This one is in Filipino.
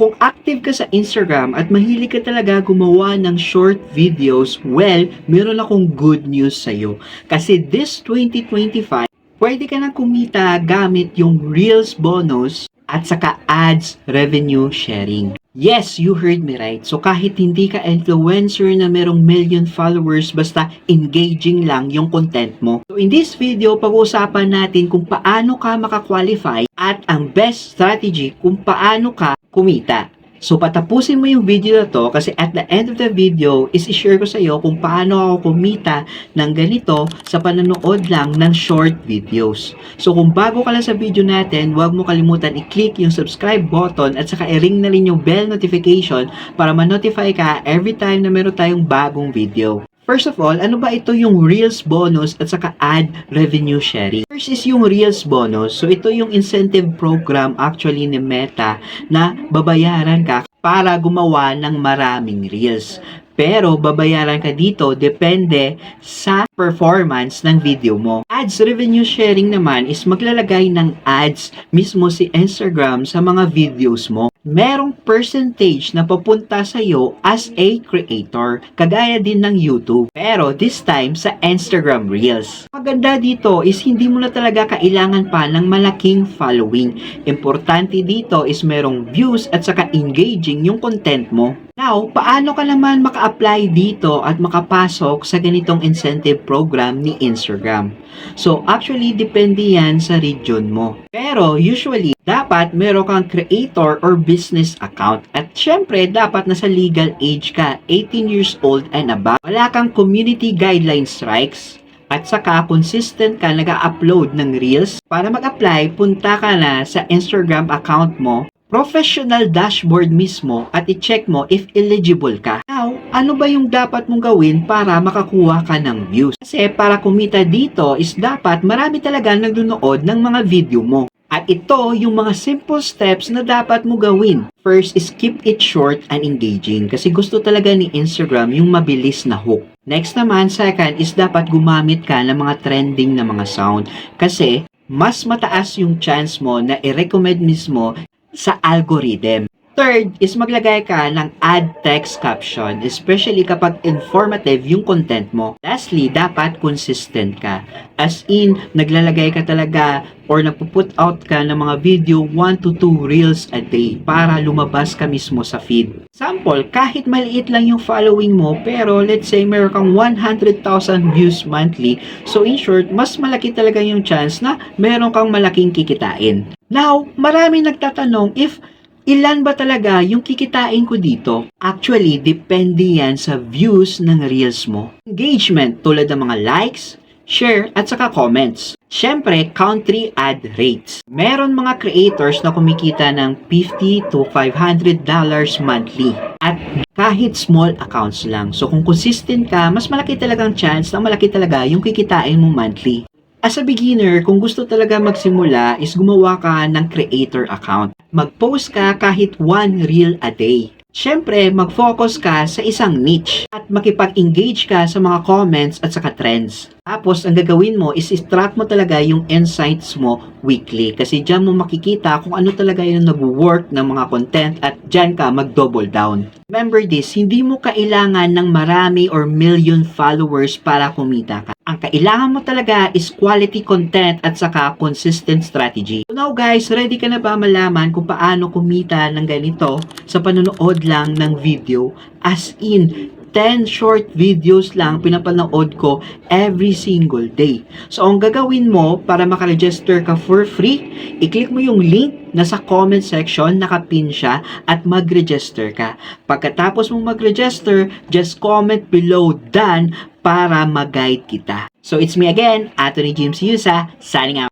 Kung active ka sa Instagram at mahilig ka talaga gumawa ng short videos, well, meron akong good news sa'yo. Kasi this 2025, pwede ka na kumita gamit yung Reels bonus at saka ads revenue sharing. Yes, you heard me right. So kahit hindi ka influencer na merong million followers, basta engaging lang yung content mo. So in this video, pag-uusapan natin kung paano ka makakwalify at ang best strategy kung paano ka kumita. So patapusin mo yung video na to kasi at the end of the video is i-share ko sa iyo kung paano ako kumita ng ganito sa panonood lang ng short videos. So kung bago ka lang sa video natin, huwag mo kalimutan i-click yung subscribe button at saka i-ring na rin yung bell notification para ma-notify ka every time na meron tayong bagong video. First of all, ano ba ito yung Reels bonus at saka ad revenue sharing? First is yung Reels bonus. So ito yung incentive program actually ni Meta na babayaran ka para gumawa ng maraming Reels. Pero babayaran ka dito depende sa performance ng video mo. Ads revenue sharing naman is maglalagay ng ads mismo si Instagram sa mga videos mo. Merong percentage na papunta sa iyo as a creator, kagaya din ng YouTube. Pero this time sa Instagram Reels. Maganda dito is hindi mo na talaga kailangan pa ng malaking following. Importante dito is merong views at saka engaging yung content mo. Now, paano ka naman maka-apply dito at makapasok sa ganitong incentive program ni Instagram? So, actually, depende yan sa region mo. Pero, usually, dapat meron kang creator or business account. At syempre, dapat nasa legal age ka, 18 years old and above. Wala kang community guideline strikes. At saka, consistent ka nag-upload ng Reels. Para mag-apply, punta ka na sa Instagram account mo professional dashboard mismo at i-check mo if eligible ka. Now, ano ba yung dapat mong gawin para makakuha ka ng views? Kasi para kumita dito is dapat marami talaga nagdunood ng mga video mo. At ito yung mga simple steps na dapat mo gawin. First is keep it short and engaging kasi gusto talaga ni Instagram yung mabilis na hook. Next naman, second is dapat gumamit ka ng mga trending na mga sound kasi mas mataas yung chance mo na i-recommend mismo sa algorithm. Third is maglagay ka ng add text caption, especially kapag informative yung content mo. Lastly, dapat consistent ka. As in, naglalagay ka talaga or nagpo-put out ka ng mga video 1 to 2 reels a day para lumabas ka mismo sa feed. Sample, kahit maliit lang yung following mo, pero let's say meron kang 100,000 views monthly, so in short, mas malaki talaga yung chance na meron kang malaking kikitain. Now, marami nagtatanong if ilan ba talaga yung kikitain ko dito? Actually, depende yan sa views ng reels mo. Engagement tulad ng mga likes, share, at saka comments. Siyempre, country ad rates. Meron mga creators na kumikita ng 50 to 500 dollars monthly. At kahit small accounts lang. So kung consistent ka, mas malaki talagang chance na malaki talaga yung kikitain mo monthly. As a beginner, kung gusto talaga magsimula is gumawa ka ng creator account. Mag-post ka kahit one reel a day. Siyempre, mag-focus ka sa isang niche at makipag-engage ka sa mga comments at saka trends. Tapos, ang gagawin mo is i-track mo talaga yung insights mo weekly kasi dyan mo makikita kung ano talaga yung nag-work ng mga content at dyan ka mag-double down. Remember this, hindi mo kailangan ng marami or million followers para kumita ka. Ang kailangan mo talaga is quality content at saka consistent strategy. So now guys, ready ka na ba malaman kung paano kumita ng ganito sa panonood lang ng video? As in, 10 short videos lang pinapanood ko every single day. So, ang gagawin mo para makaregister ka for free, i-click mo yung link na sa comment section, nakapin siya, at mag-register ka. Pagkatapos mo mag-register, just comment below done para mag-guide kita. So, it's me again, Anthony James Yusa, signing out.